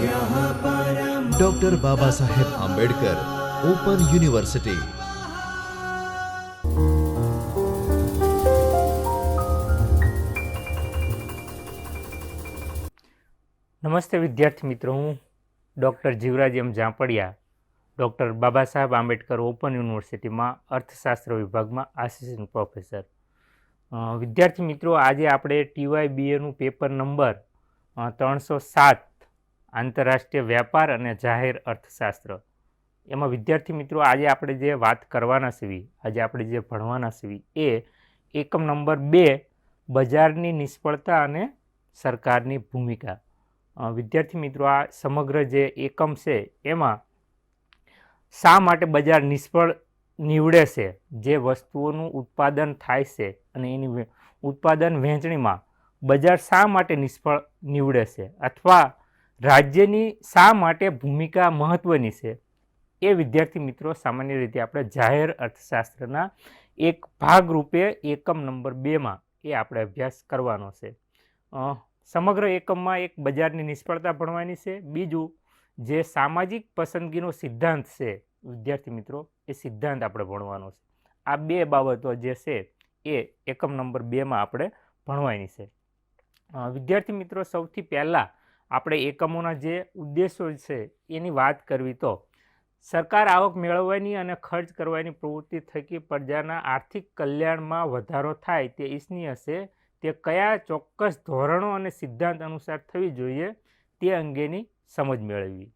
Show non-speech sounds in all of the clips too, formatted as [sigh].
Doctor બાબા Saheb Ambedkar open university નમસ્તે વિદ્યાર્થી મિત્રો, હું doctor Jivraj M Zampadiya, doctor Baba Saheb Ambedkar open યુનિવર્સિટીમાં અર્થશાસ્ત્ર વિભાગમાં આસિસ્ટન્ટ પ્રોફેસર. વિદ્યાર્થી મિત્રો, આજે આપણે ટીવાય બીએનું પેપર નંબર ત્રણસો સાત આંતરરાષ્ટ્રીય વ્યાપાર અને જાહેર અર્થશાસ્ત્ર. એમાં વિદ્યાર્થી મિત્રો, આજે આપણે જે વાત કરવાના છીએ આજે આપણે જે ભણવાના છીએ એ એકમ નંબર બે, બજારની નિષ્ફળતા અને સરકારની ભૂમિકા. વિદ્યાર્થી મિત્રો, આ સમગ્ર જે એકમ છે, એમાં શા માટે બજાર નિષ્ફળ નીવડે છે, જે વસ્તુઓનું ઉત્પાદન થાય છે અને એની ઉત્પાદન વહેંચણીમાં બજાર શા માટે નિષ્ફળ નીવડે છે, અથવા રાજ્યની શા માટે ભૂમિકા મહત્ત્વની છે? એ વિદ્યાર્થી મિત્રો સામાન્ય રીતે આપણે જાહેર અર્થશાસ્ત્રના એક ભાગરૂપે એકમ નંબર બેમાં એ આપણે અભ્યાસ કરવાનો છે. સમગ્ર એકમમાં એક બજારની નિષ્ફળતા ભણવાની છે. બીજું, જે સામાજિક પસંદગીનો સિદ્ધાંત છે, વિદ્યાર્થી મિત્રો, એ સિદ્ધાંત આપણે ભણવાનો છે. આ બે બાબતો જે છે, એ એકમ નંબર બેમાં આપણે ભણવાની છે. વિદ્યાર્થી મિત્રો, સૌથી પહેલાં આપણે એકમોના જે ઉદ્દેશો છે એની વાત કરવી તો, સરકાર આવક મેળવવાની અને ખર્ચ કરવાની પ્રવૃત્તિ થકી પ્રજાના આર્થિક કલ્યાણમાં વધારો થાય તે ઈચ્છનીય હશે. તે કયા ચોક્કસ ધોરણો અને સિદ્ધાંત અનુસાર થવી જોઈએ તે અંગેની સમજ મેળવવી.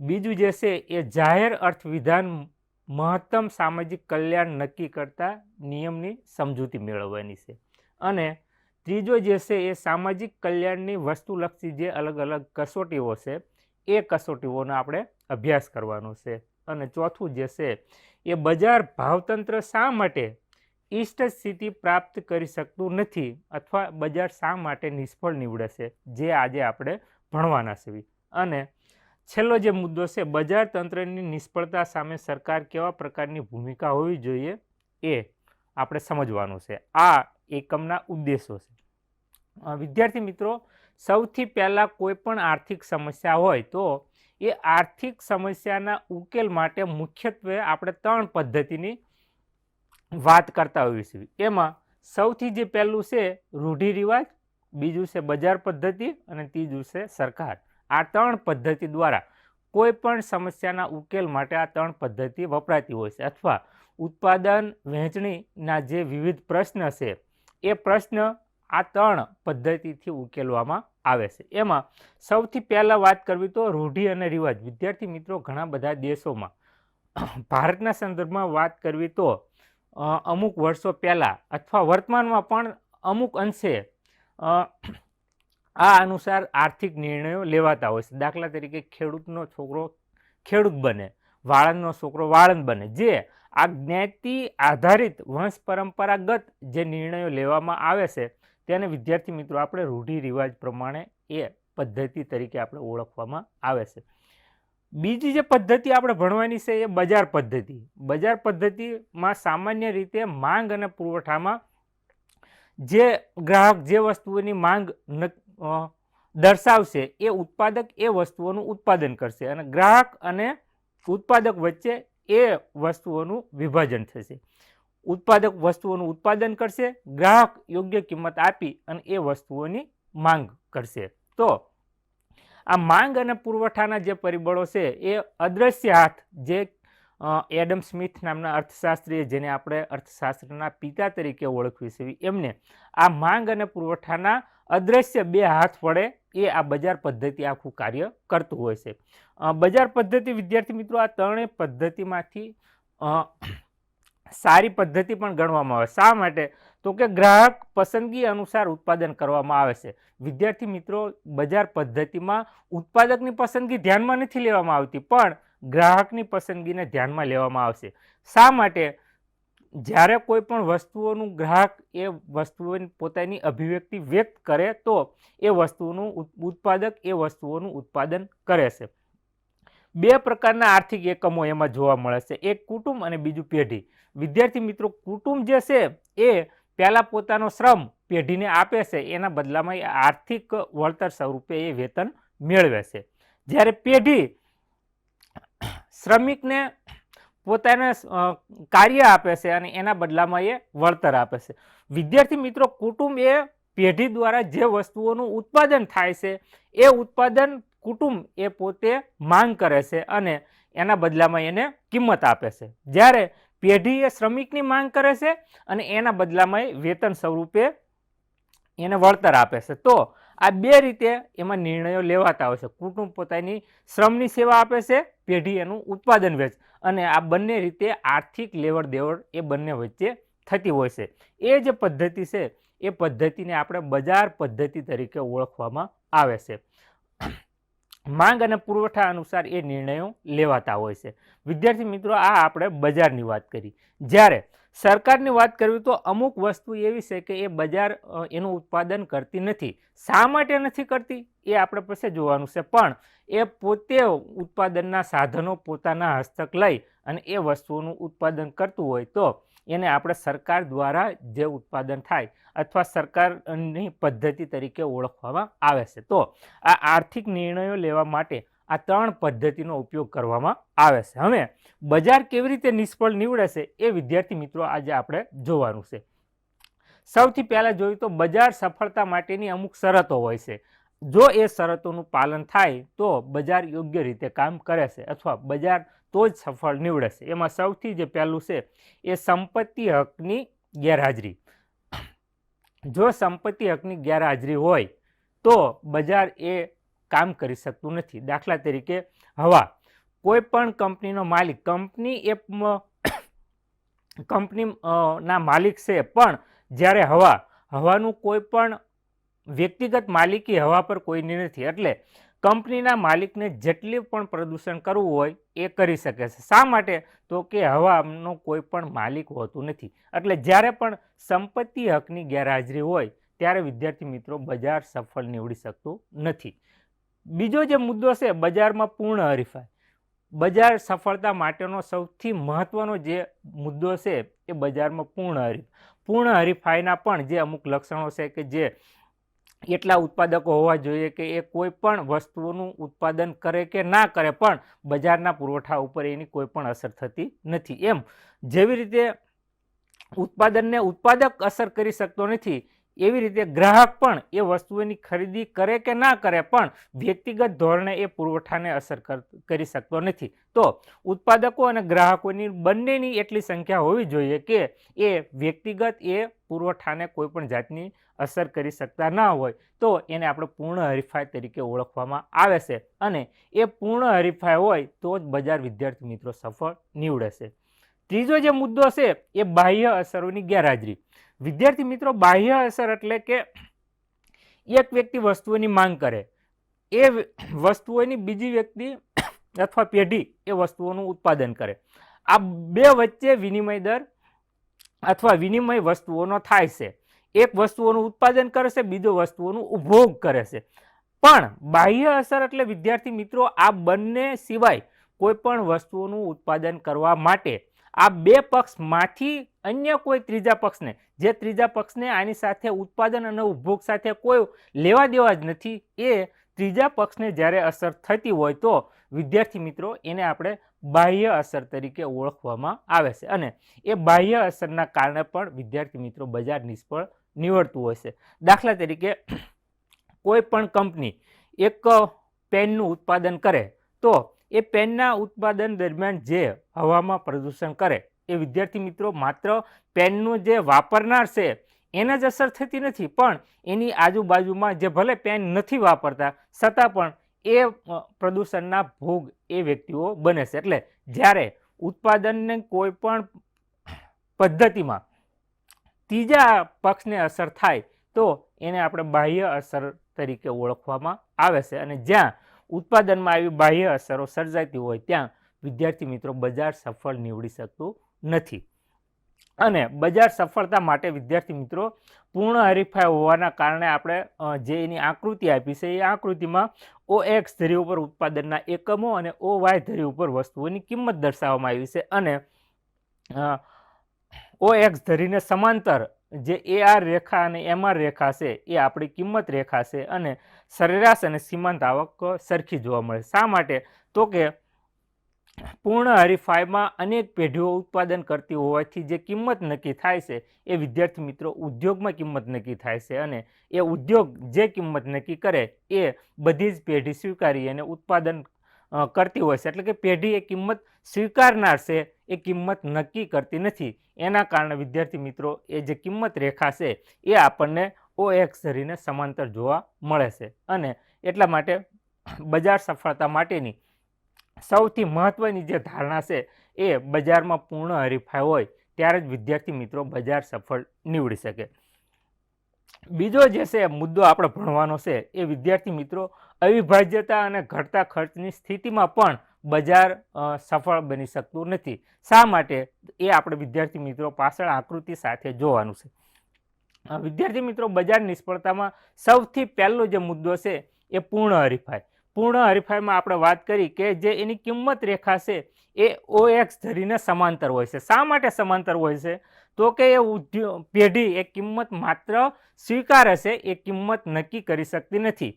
બીજું જે છે એ જાહેર અર્થવિધાન મહત્તમ સામાજિક કલ્યાણ નક્કી કરતા નિયમની સમજૂતી મેળવવાની છે. અને ત્રીજો જે છે એ સામાજિક કલ્યાણની વસ્તુલક્ષી જે અલગ અલગ કસોટીઓ છે, એ કસોટીઓનો આપણે અભ્યાસ કરવાનો છે. અને ચોથું જે છે એ બજાર ભાવતંત્ર શા માટે ઇષ્ટ સ્થિતિ પ્રાપ્ત કરી શકતું નથી અથવા બજાર શા માટે નિષ્ફળ નીવડે છે, જે આજે આપણે ભણવાના છીએ અને છેલ્લો જે મુદ્દો છે, બજાર તંત્રની નિષ્ફળતા સામે સરકાર કેવા પ્રકારની ભૂમિકા હોવી જોઈએ એ આપણે સમજવાનું છે. આ એકમના ઉદ્દેશો છે. વિદ્યાર્થી મિત્રો, સૌથી પહેલાં કોઈ પણ આર્થિક સમસ્યા હોય તો એ આર્થિક સમસ્યાના ઉકેલ માટે મુખ્યત્વે આપણે ત્રણ પદ્ધતિની વાત કરતા હોઈએ છીએ. એમાં સૌથી જે પહેલું છે રૂઢિરિવાજ, બીજું છે બજાર પદ્ધતિ અને ત્રીજું છે સરકાર. આ ત્રણ પદ્ધતિ દ્વારા કોઈ પણ સમસ્યાના ઉકેલ માટે આ ત્રણ પદ્ધતિ વપરાતી હોય છે. અથવા ઉત્પાદન, વહેંચણીના જે વિવિધ પ્રશ્ન છે એ પ્રશ્ન આ ત્રણ પદ્ધતિથી ઉકેલવામાં આવે છે. એમાં સૌથી પહેલાં વાત કરવી તો રૂઢિ અને રિવાજ. વિદ્યાર્થી મિત્રો, ઘણા બધા દેશોમાં [coughs] ભારતના સંદર્ભમાં વાત કરવી તો અમુક વર્ષો પહેલાં અથવા વર્તમાનમાં પણ અમુક અંશે આ અનુસાર આર્થિક નિર્ણયો લેવાતા હોય છે. દાખલા તરીકે ખેડૂતનો છોકરો ખેડૂત બને, વાળંદનો છોકરો વાળંદ બને, જે આ જ્ઞાતિ આધારિત વંશ પરંપરાગત જે નિર્ણયો લેવામાં આવે છે, તેને વિદ્યાર્થી મિત્રો આપણે રૂઢિ રિવાજ પ્રમાણે એ પદ્ધતિ તરીકે આપણે ઓળખવામાં આવે છે. બીજી જે પદ્ધતિ આપણે ભણવાની છે એ બજાર પદ્ધતિ. બજાર પદ્ધતિમાં સામાન્ય રીતે માંગ અને પુરવઠામાં જે ગ્રાહક જે વસ્તુઓની માંગ દર્શાવશે એ ઉત્પાદક એ વસ્તુઓનું ઉત્પાદન કરશે અને ગ્રાહક અને ઉત્પાદક વચ્ચે એ વસ્તુઓનું વિભાજન થશે. ઉત્પાદક વસ્તુઓનું ઉત્પાદન કરશે, ગ્રાહક યોગ્ય કિંમત આપી અને એ વસ્તુઓની માંગ કરશે. તો આ માંગ અને પુરવઠાના જે પરિબળો છે, એ અદ્રશ્ય હાથ જે એડમ સ્મિથ નામના અર્થશાસ્ત્રીએ જેને આપણે અર્થશાસ્ત્રના પિતા તરીકે ઓળખવી છે, એમને આ માંગ અને પુરવઠાના અદ્રશ્ય બે હાથ વડે એ આ બજાર પદ્ધતિ આખું કાર્ય કરતું હોય છે. બજાર પદ્ધતિ, વિદ્યાર્થી મિત્રો, આ ત્રણેય પદ્ધતિમાંથી સારી પદ્ધતિ પણ ગણવામાં આવે. શા માટે? તો કે ગ્રાહક પસંદગી અનુસાર ઉત્પાદન કરવામાં આવે છે. વિદ્યાર્થી મિત્રો, બજાર પદ્ધતિમાં ઉત્પાદકની પસંદગી ધ્યાનમાં નથી લેવામાં આવતી, પણ ગ્રાહકની પસંદગીને ધ્યાનમાં લેવામાં આવશે. શા માટે? જ્યારે કોઈ પણ વસ્તુઓનું ગ્રાહક એ વસ્તુઓની પોતાની અભિવ્યક્તિ વ્યક્ત કરે તો એ વસ્તુનું ઉત્પાદક એ વસ્તુઓનું ઉત્પાદન કરે છે. બે પ્રકારના આર્થિક એકમો એમાં જોવા મળે છે. એક કુટુંબ અને બીજું પેઢી. વિદ્યાર્થી મિત્રો, કુટુંબ જે છે એ પહેલાં પોતાનો શ્રમ પેઢીને આપે છે. એના બદલામાં એ આર્થિક વળતર સ્વરૂપે એ વેતન મેળવે છે. જ્યારે પેઢી શ્રમિકને પોતાને કાર્ય આપે છે અને એના બદલામાં એ વળતર આપે છે. વિદ્યાર્થી મિત્રો, કુટુંબ એ પેઢી દ્વારા જે વસ્તુઓનું ઉત્પાદન થાય છે, એ ઉત્પાદન કુટુંબ એ પોતે માંગ કરે છે અને એના બદલામાં એને કિંમત આપે છે. જ્યારે પેઢી એ શ્રમિકની માંગ કરે છે અને એના બદલામાં એ વેતન સ્વરૂપે એને વળતર આપે છે. તો આ બે રીતે એમાં નિર્ણયો લેવાતા હોય છે. કુટુંબ પોતાની શ્રમની સેવા આપે છે, પેઢી એનું ઉત્પાદન વેચ અને આ બંને રીતે આર્થિક લેવડ દેવડ એ બંને વચ્ચે થતી હોય છે. એ જે પદ્ધતિ છે, એ પદ્ધતિને આપણે બજાર પદ્ધતિ તરીકે ઓળખવામાં આવે છે. માંગ અને પુરવઠા અનુસાર એ નિર્ણયો લેવાતા હોય છે. વિદ્યાર્થી મિત્રો, આ આપણે બજારની વાત કરી. જ્યારે સરકારની વાત કરવી તો અમુક વસ્તુ એવી છે કે એ બજાર એનું ઉત્પાદન કરતી નથી. શા માટે નથી કરતી? એ આપણે પાસે જોવાનું છે. પણ એ પોતે ઉત્પાદનના સાધનો પોતાના હસ્તક લઈ અને એ વસ્તુઓનું ઉત્પાદન કરતું હોય તો એને આપણે સરકાર દ્વારા જે ઉત્પાદન થાય અથવા સરકારની પદ્ધતિ તરીકે ઓળખવામાં આવે છે. તો આ આર્થિક નિર્ણયો લેવા માટે આ ત્રણ પદ્ધતિનો ઉપયોગ કરવામાં આવે છે. હવે બજાર કેવી રીતે નિષ્ફળ નીવડે છે એ વિદ્યાર્થી મિત્રો આજે આપણે જોવાનું છે. સૌથી પહેલાં જોયું તો બજાર સફળતા માટેની અમુક શરતો હોય છે. જો એ શરતોનું પાલન થાય તો બજાર યોગ્ય રીતે કામ કરે છે અથવા બજાર તો જ સફળ નીવડશે. એમાં સૌથી જે પહેલું છે, એ સંપત્તિ હકની ગેરહાજરી. જો સંપત્તિ હકની ગેરહાજરી હોય, તો બજાર એ કામ કરી શકતું નથી. દાખલા તરીકે, હવા. કોઈ પણ કંપનીનો માલિક, કંપની એ કંપની ના માલિક છે, પણ જ્યારે હવા, હવાનું કોઈ પણ વ્યક્તિગત માલિકી હવા પર કોઈની નથી. એટલે કંપનીના માલિકને જેટલી પણ પ્રદૂષણ કરવું હોય એ કરી શકે છે. શા માટે? તો કે હવાનો કોઈ પણ માલિક હોતું નથી. એટલે જ્યારે પણ સંપત્તિ હકની ગેરહાજરી હોય, ત્યારે વિદ્યાર્થી મિત્રો બજાર સફળ નીવડી શકતું નથી. બીજો જે મુદ્દો છે, બજારમાં પૂર્ણ હરીફાઈ. બજાર સફળતા માટેનો સૌથી મહત્વનો જે મુદ્દો છે, એ બજારમાં પૂર્ણ હરીફ પૂર્ણ હરીફાઈના પણ જે અમુક લક્ષણો છે કે જે એટલા ઉત્પાદકો હોવા જોઈએ કે એ કોઈ પણ વસ્તુઓનું ઉત્પાદન કરે કે ના કરે, પણ બજારના પુરવઠા ઉપર એની કોઈ પણ અસર થતી નથી. એમ, જેવી રીતે ઉત્પાદનને ઉત્પાદક અસર કરી શકતો નથી એવી રીતે ગ્રાહક પણ એ વસ્તુઓની ખરીદી કરે કે ના કરે પણ વ્યક્તિગત ધોરણે એ પુરવઠાને અસર કર- શકતો નથી. તો ઉત્પાદકો અને ગ્રાહકોની બંનેની એટલી સંખ્યા હોવી જોઈએ કે એ વ્યક્તિગત એ પુરવઠાને કોઈ પણ જાતની અસર કરી શકતા ના હોય. તો એને આપણે પૂર્ણ હરીફાઈ તરીકે ઓળખવામાં આવે છે. અને એ પૂર્ણ હરીફાઈ હોય તો જ બજાર વિદ્યાર્થી મિત્રો સફળ નીવડે છે. ત્રીજો જે મુદ્દો છે એ બાહ્ય અસરોની ગેરહાજરી. વિદ્યાર્થી મિત્રો, બાહ્ય અસર એટલે કે એક વ્યક્તિ વસ્તુઓની માંગ કરે. એ વસ્તુઓની બીજી વ્યક્તિ અથવા પેઢી એ વસ્તુઓનું ઉત્પાદન કરે. આ બે વચ્ચે વિનિમય દર અથવા વિનિમય વસ્તુઓનો થાય છે. એક વસ્તુઓનું ઉત્પાદન કરે છે, બીજો વસ્તુઓનું ઉપભોગ કરે છે. પણ બાહ્ય અસર એટલે વિદ્યાર્થી મિત્રો, આ બંને સિવાય કોઈ પણ વસ્તુઓનું ઉત્પાદન કરવા માટે આ બે પક્ષમાંથી અન્ય કોઈ ત્રીજા પક્ષને, જે ત્રીજા પક્ષને આની સાથે ઉત્પાદન અને ઉપભોગ સાથે કોઈ લેવા દેવા જ નથી, એ ત્રીજા પક્ષને જ્યારે અસર થતી હોય તો વિદ્યાર્થી મિત્રો એને આપણે બાહ્ય અસર તરીકે ઓળખવામાં આવે છે. અને એ બાહ્ય અસરના કારણે પણ વિદ્યાર્થી મિત્રો બજાર નિષ્ફળ નીવડતું હોય છે. દાખલા તરીકે કોઈ પણ કંપની એક પેનનું ઉત્પાદન કરે તો એ પેનના ઉત્પાદન દરમિયાન જે હવામાં પ્રદૂષણ કરે, એ વિદ્યાર્થી મિત્રો માત્ર પેનનું જે વાપરનાર છે, એને જ અસર થતી નથી. પણ એની આજુબાજુમાં જે ભલે પેન નથી વાપરતા, છતાં પણ એ પ્રદૂષણના ભોગ એ વ્યક્તિઓ બને છે. એટલે જ્યારે ઉત્પાદનને કોઈ પણ પદ્ધતિમાં ત્રીજા પક્ષને અસર થાય, તો એને આપણે બાહ્ય અસર તરીકે ઓળખવામાં આવે છે. અને જ્યાં ઉત્પાદનમાં આવી બાહ્ય અસરો સર્જાતી હોય ત્યાં વિદ્યાર્થી મિત્રો બજાર સફળ નીવડી શકતું નથી. અને બજાર સફળતા માટે વિદ્યાર્થી મિત્રો પૂર્ણ હરીફાઈ હોવાના કારણે આપણે જે એની આકૃતિ આપી છે, એ આકૃતિમાં ઓ એક્સ ધરી ઉપર ઉત્પાદનના એકમો અને ઓ વાય ધરી ઉપર વસ્તુઓની કિંમત દર્શાવવામાં આવી છે. અને ઓ એક્સ ધરીને સમાંતર જે એ આ રેખા અને એમ આર રેખા છે, એ આપણી કિંમત રેખા છે અને સરેરાશ અને સીમાંત આવક સરખી જોવા મળે. શા માટે? તો કે પૂર્ણ હરીફાઈમાં અનેક પેઢીઓ ઉત્પાદન કરતી હોવાથી જે કિંમત નક્કી થાય છે, એ વિદ્યાર્થી મિત્રો ઉદ્યોગમાં કિંમત નક્કી થાય છે અને એ ઉદ્યોગ જે કિંમત નક્કી કરે, એ બધી જ પેઢી સ્વીકારી અને ઉત્પાદન કરતી હોય છે. એટલે કે પેઢી એ કિંમત સ્વીકારનાર છે એ કિંમત નક્કી કરતી નથી. એના કારણે વિદ્યાર્થી મિત્રો, એ જે કિંમત રેખા છે એ આપણને ઓ એક્સ ધરીને સમાંતર જોવા મળે છે. અને એટલા માટે બજાર સફળતા માટેની સૌથી મહત્ત્વની જે ધારણા છે એ બજારમાં પૂર્ણ હરીફાઈ હોય ત્યારે જ વિદ્યાર્થી મિત્રો બજાર સફળ નીવડી શકે. બીજો જે છે, મુદ્દો આપણે ભણવાનો છે એ વિદ્યાર્થી મિત્રો અવિભાજ્યતા અને ઘટતા ખર્ચની સ્થિતિમાં પણ બજાર સફળ બની શકતું નથી. શા માટે? એ આપણે વિદ્યાર્થી મિત્રો પાછળ આકૃતિ સાથે જોવાનું છે. વિદ્યાર્થી મિત્રો, બજાર નિષ્ફળતામાં સૌથી પહેલો જે મુદ્દો છે એ પૂર્ણ હરીફાઈ. પૂર્ણ હરીફાઈમાં આપણે વાત કરી કે જે એની કિંમત રેખા છે એ ઓ એક્સ ધરીને સમાંતર હોય છે. શા માટે સમાંતર હોય છે? તો કે એ ઉદ્યોગ પેઢી એ કિંમત માત્ર સ્વીકારે છે, એ કિંમત નક્કી કરી શકતી નથી.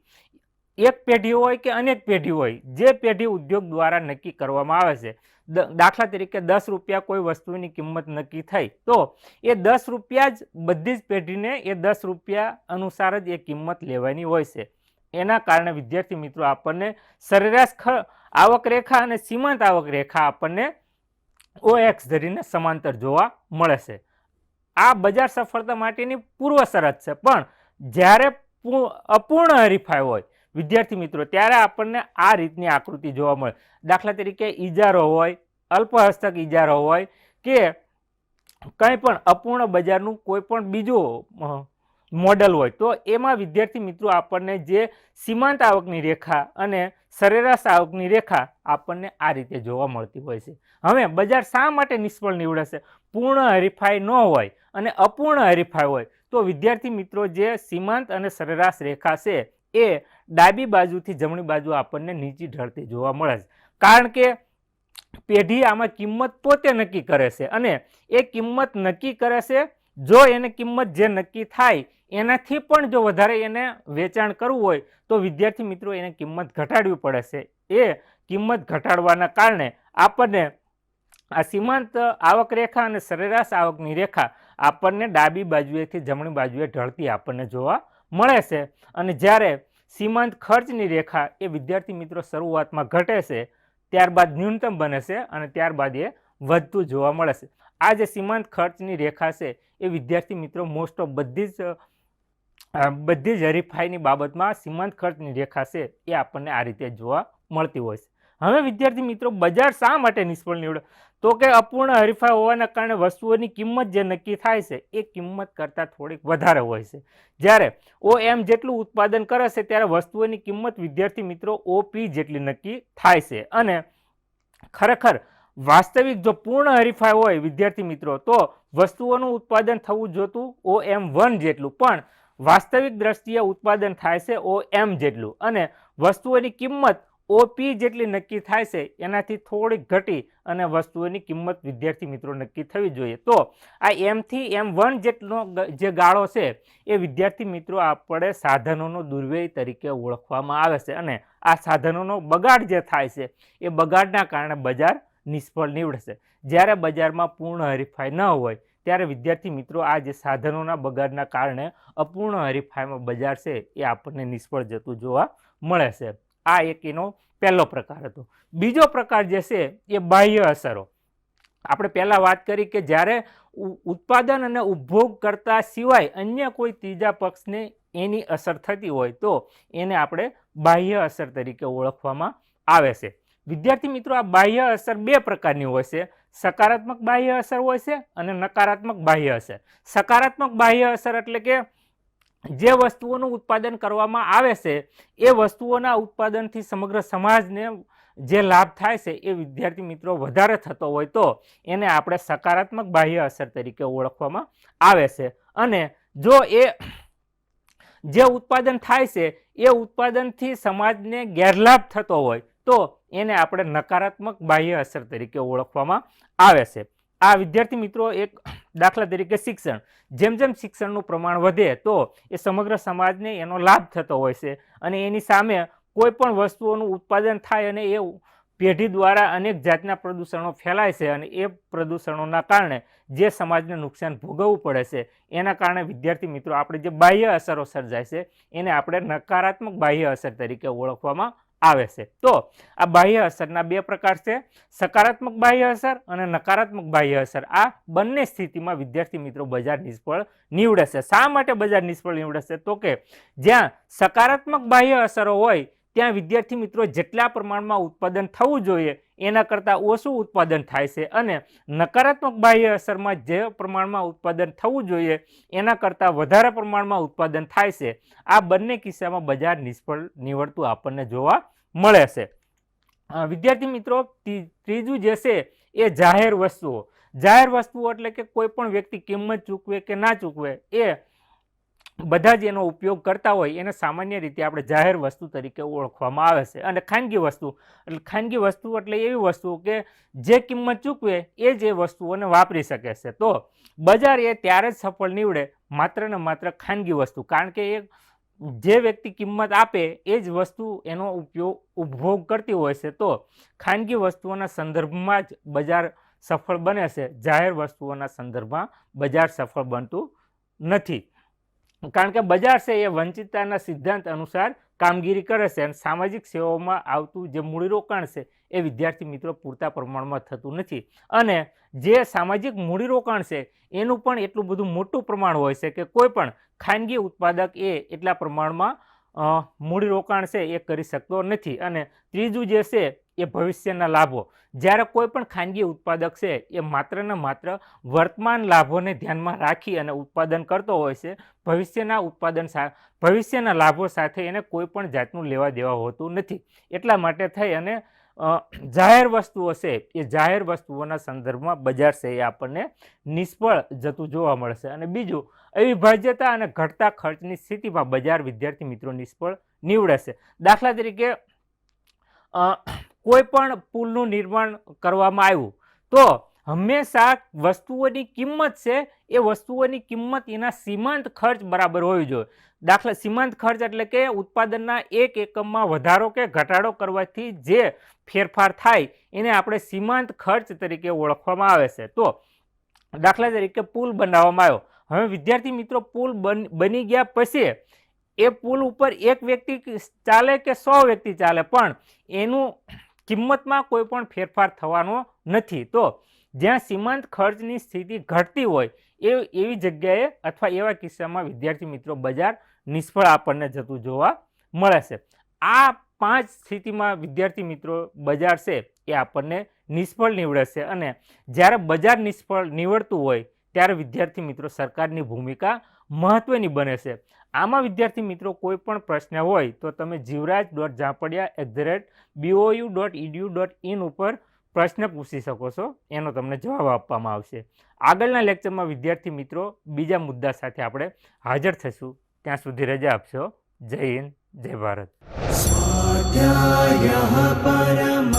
એક પેઢી હોય કે અનેક પેઢી હોય, જે પેઢી ઉદ્યોગ દ્વારા નક્કી કરવામાં આવે છે. દાખલા તરીકે દસ રૂપિયા કોઈ વસ્તુની કિંમત નક્કી થઈ, તો એ દસ રૂપિયા જ બધી જ પેઢીને એ દસ રૂપિયા અનુસાર જ એ કિંમત લેવાની હોય છે. એના કારણે વિદ્યાર્થી મિત્રો, આપણને સરેરાશ ખ, આવક રેખા અને સીમાંત આવક રેખા આપણને ઓ એક્સ ધરીને સમાંતર જોવા મળે છે. આ બજાર સફળતા માટેની પૂર્વ શરત છે, પણ જ્યારે અપૂર્ણ હરીફાઈ હોય વિદ્યાર્થી મિત્રો, ત્યારે આપણને આ રીતની આકૃતિ જોવા મળે. દાખલા તરીકે ઇજારો હોય, અલ્પહસ્તક ઇજારો હોય કે કંઈ પણ અપૂર્ણ બજારનું કોઈ પણ બીજું મોડલ હોય, તો એમાં વિદ્યાર્થી મિત્રો આપણને જે સીમાંત આવકની રેખા અને સરેરાશ આવકની રેખા આપણને આ રીતે જોવા મળતી હોય છે. હવે બજાર શા માટે નિષ્ફળ નીવડશે? પૂર્ણ હરીફાઈ ન હોય અને અપૂર્ણ હરીફાઈ હોય, તો વિદ્યાર્થી મિત્રો જે સીમાંત અને સરેરાશ રેખા છે એ ડાબી બાજુથી જમણી બાજુ આપણને નીચી ઢળતી જોવા મળે છે. કારણ કે પેઢી આમાં કિંમત પોતે નક્કી કરે છે અને એ કિંમત નક્કી કરે છે, જો એને કિંમત જે નક્કી થાય એનાથી પણ જો વધારે એને વેચાણ કરવું હોય, તો વિદ્યાર્થી મિત્રો એને કિંમત ઘટાડવી પડે છે. એ કિંમત ઘટાડવાના કારણે આપણને આ સીમાંત આવક રેખા અને સરેરાશ આવકની રેખા આપણને ડાબી બાજુએથી જમણી બાજુએ ઢળતી આપણને જોવા મળે છે. અને જ્યારે સીમાંત ખર્ચની રેખા એ વિદ્યાર્થી મિત્રો શરૂઆતમાં ઘટે છે, ત્યારબાદ ન્યૂનતમ બને છે અને ત્યારબાદ એ વધતું જોવા મળે છે. આ જે સીમાંત ખર્ચની રેખા છે એ વિદ્યાર્થી મિત્રો મોસ્ટ ઓફ બધી જ બધી જ હરીફાઈની બાબતમાં સીમાંત ખર્ચની રેખા છે એ આપણને આ રીતે જોવા મળતી હોય છે. હવે વિદ્યાર્થી મિત્રો, બજાર શા માટે નિષ્ફળ નીવડે? તો કે અપૂર્ણ હરીફાઈ હોવાના કારણે વસ્તુઓની કિંમત જે નક્કી થાય છે, એ કિંમત કરતાં થોડીક વધારે હોય છે. જ્યારે ઓ એમ જેટલું ઉત્પાદન કરે છે, ત્યારે વસ્તુઓની કિંમત વિદ્યાર્થી મિત્રો ઓ પી જેટલી નક્કી થાય છે. અને ખરેખર વાસ્તવિક જો પૂર્ણ હરીફાઈ હોય વિદ્યાર્થી મિત્રો, તો વસ્તુઓનું ઉત્પાદન થવું જોતું ઓ એમ વન જેટલું. પણ વાસ્તવિક દ્રષ્ટિએ ઉત્પાદન થાય છે ઓ એમ જેટલું. અને વસ્તુઓની કિંમત ઓપી જેટલી નક્કી થાય છે, એનાથી થોડીક ઘટી અને વસ્તુઓની કિંમત વિદ્યાર્થી મિત્રો નક્કી થવી જોઈએ. તો આ એમથી એમ વન જેટલો જે ગાળો છે, એ વિદ્યાર્થી મિત્રો આપણે સાધનોનો દુર્વ્યય તરીકે ઓળખવામાં આવે છે અને આ સાધનોનો બગાડ જે થાય છે, એ બગાડના કારણે બજાર નિષ્ફળ નીવડશે. જ્યારે બજારમાં પૂર્ણ હરીફાઈ ન હોય, ત્યારે વિદ્યાર્થી મિત્રો આ જે સાધનોના બગાડના કારણે અપૂર્ણ હરીફાઈમાં બજાર છે, એ આપણને નિષ્ફળ જતું જોવા મળે છે. આ એક એનો પહેલો પ્રકાર હતો. બીજો પ્રકાર જે છે એ બાહ્ય અસરો. આપણે પહેલાં વાત કરી કે જ્યારે ઉત્પાદન અને ઉપભોગ કરતા સિવાય અન્ય કોઈ ત્રીજા પક્ષને એની અસર થતી હોય તો એને આપણે બાહ્ય અસર તરીકે ઓળખવામાં આવે છે. વિદ્યાર્થી મિત્રો, આ બાહ્ય અસર બે પ્રકારની હોય છે. સકારાત્મક બાહ્ય અસર હોય છે અને નકારાત્મક બાહ્ય અસર. સકારાત્મક બાહ્ય અસર એટલે કે જે વસ્તુઓનું ઉત્પાદન કરવામાં આવે છે, એ વસ્તુઓના ઉત્પાદનથી સમગ્ર સમાજને જે લાભ થાય છે, એ વિદ્યાર્થી મિત્રો વધારે થતો હોય તો એને આપણે સકારાત્મક બાહ્ય અસર તરીકે ઓળખવામાં આવે છે. અને જો એ જે ઉત્પાદન થાય છે, એ ઉત્પાદનથી સમાજને ગેરલાભ થતો હોય તો એને આપણે નકારાત્મક બાહ્ય અસર તરીકે ઓળખવામાં આવે છે. આ વિદ્યાર્થી મિત્રો એક દાખલા તરીકે શિક્ષણ. જેમ જેમ શિક્ષણનું પ્રમાણ વધે, તો એ સમગ્ર સમાજને એનો લાભ થતો હોય છે. અને એની સામે કોઈ પણ વસ્તુઓનું ઉત્પાદન થાય અને એ પેઢી દ્વારા અનેક જાતના પ્રદૂષણો ફેલાય છે અને એ પ્રદૂષણોના કારણે જે સમાજને નુકસાન ભોગવવું પડે છે, એના કારણે વિદ્યાર્થી મિત્રો, આપણે જે બાહ્ય અસરો સર્જાય છે, એને આપણે નકારાત્મક બાહ્ય અસર તરીકે ઓળખવામાં આવે છે. તો આ બાહ્ય અસરના બે પ્રકાર છે. સકારાત્મક બાહ્ય અસર અને નકારાત્મક બાહ્ય અસર. આ બંને સ્થિતિમાં વિદ્યાર્થી મિત્રો બજાર નિષ્ફળ નીવડે છે શા માટે બજાર નિષ્ફળ નીવડે છે તો કે જ્યાં સકારાત્મક બાહ્ય અસરો હોય, ત્યાં વિદ્યાર્થી મિત્રો જેટલા પ્રમાણમાં ઉત્પાદન થવું જોઈએ એના કરતાં ઓછું ઉત્પાદન થાય છે અને નકારાત્મક બાહ્ય અસરમાં જે પ્રમાણમાં ઉત્પાદન થવું જોઈએ, એના કરતાં વધારે પ્રમાણમાં ઉત્પાદન થાય છે. આ બંને કિસ્સામાં બજાર નિષ્ફળ નીવડતું આપણને જોવા મળે છે. વિદ્યાર્થી મિત્રો ત્રીજું જે છે એ જાહેર વસ્તુઓ. જાહેર વસ્તુઓ એટલે કે કોઈ પણ વ્યક્તિ કિંમત ચૂકવે કે ના ચૂકવે એ બધા જ એનો ઉપયોગ કરતા હોય, એને સામાન્ય રીતે આપણે જાહેર વસ્તુ તરીકે ઓળખવામાં આવે છે. અને ખાનગી વસ્તુ, એટલે ખાનગી વસ્તુ એટલે એવી વસ્તુ કે જે કિંમત ચૂકવે એ જ એ વસ્તુઓને વાપરી શકે છે. તો બજાર એ ત્યારે જ સફળ નીવડે માત્ર ને માત્ર ખાનગી વસ્તુ. કારણ કે એ જે વ્યક્તિ કિંમત આપે એ જ વસ્તુ એનો ઉપયોગ, ઉપભોગ કરતી હોય છે. તો ખાનગી વસ્તુઓના સંદર્ભમાં જ બજાર સફળ બને છે. જાહેર વસ્તુઓના સંદર્ભમાં બજાર સફળ બનતું નથી. કારણ કે બજાર છે એ વંચિતતાના સિદ્ધાંત અનુસાર કામગીરી કરે છે અને સામાજિક સેવાઓમાં આવતું જે મૂડીરોકાણ છે એ વિદ્યાર્થી મિત્રો પૂરતા પ્રમાણમાં થતું નથી. અને જે સામાજિક મૂડીરોકાણ છે એનું પણ એટલું બધું મોટું પ્રમાણ હોય છે કે કોઈ પણ ખાનગી ઉત્પાદક એ એટલા પ્રમાણમાં મૂડીરોકાણ છે એ કરી શકતો નથી. અને ત્રીજું જે છે એ ભવિષ્યના લાભો. જ્યારે કોઈ પણ ખાનગી ઉત્પાદક છે, એ માત્ર ને માત્ર વર્તમાન લાભોને ધ્યાનમાં રાખી અને ઉત્પાદન કરતો હોય છે, ભવિષ્યના ઉત્પાદન ભવિષ્યના લાભો સાથે એને કોઈ પણ જાતનું લેવા દેવા હોતું નથી. એટલા માટે થઈ અને જાહેર વસ્તુઓ છે, એ જાહેર વસ્તુઓના સંદર્ભમાં બજાર છે એ આપણને નિષ્ફળ જતું જોવા મળશે. અને બીજું અવિભાજ્યતા અને ઘટતા ખર્ચની સ્થિતિમાં બજાર વિદ્યાર્થી મિત્રો નિષ્ફળ નીવડે છે. દાખલા તરીકે કોઈ પણ પુલનું નિર્માણ કરવામાં આવ્યું. તો હંમેશા વસ્તુઓની કિંમત છે, એ વસ્તુઓની કિંમત એના સીમાંત ખર્ચ બરાબર હોવી જોઈએ. દાખલા, સીમાંત ખર્ચ એટલે કે ઉત્પાદનના એક એકમમાં વધારો કે ઘટાડો કરવાથી જે ફેરફાર થાય, એને આપણે સીમાંત ખર્ચ તરીકે ઓળખવામાં આવે છે. તો દાખલા તરીકે પુલ બનાવવામાં આવ્યો. હવે વિદ્યાર્થી મિત્રો, પુલ બન ગયા પછી એ પુલ ઉપર એક વ્યક્તિ ચાલે કે સો વ્યક્તિ ચાલે? પણ એનું કિંમતમાં કોઈ પણ ફેરફાર થવાનો નથી. તો જ્યાં સીમાંત ખર્ચની સ્થિતિ ઘટતી હોય, એ એવી જગ્યાએ અથવા એવા કિસ્સામાં વિદ્યાર્થી મિત્રો બજાર નિષ્ફળ આપણને જતું જોવા મળે છે આ પાંચ સ્થિતિમાં વિદ્યાર્થી મિત્રો બજાર છે એ આપણને નિષ્ફળ નીવડે છે અને જ્યારે બજાર નિષ્ફળ નીવડતું હોય, ત્યારે વિદ્યાર્થી મિત્રો સરકારની ભૂમિકા મહત્ત્વની બને છે. આમાં વિદ્યાર્થી મિત્રો કોઈ પણ પ્રશ્ન હોય તો તમે Jivraj dot Zapadiya at the rate BOU dot EDU dot in ઉપર પ્રશ્ન પૂછી શકો છો. એનો તમને જવાબ આપવામાં આવશે. આગળના લેક્ચરમાં વિદ્યાર્થી મિત્રો બીજા મુદ્દા સાથે આપણે હાજર થશું ત્યાં સુધી રજા આપશો. જય હિન્દ, જય ભારત. પરમં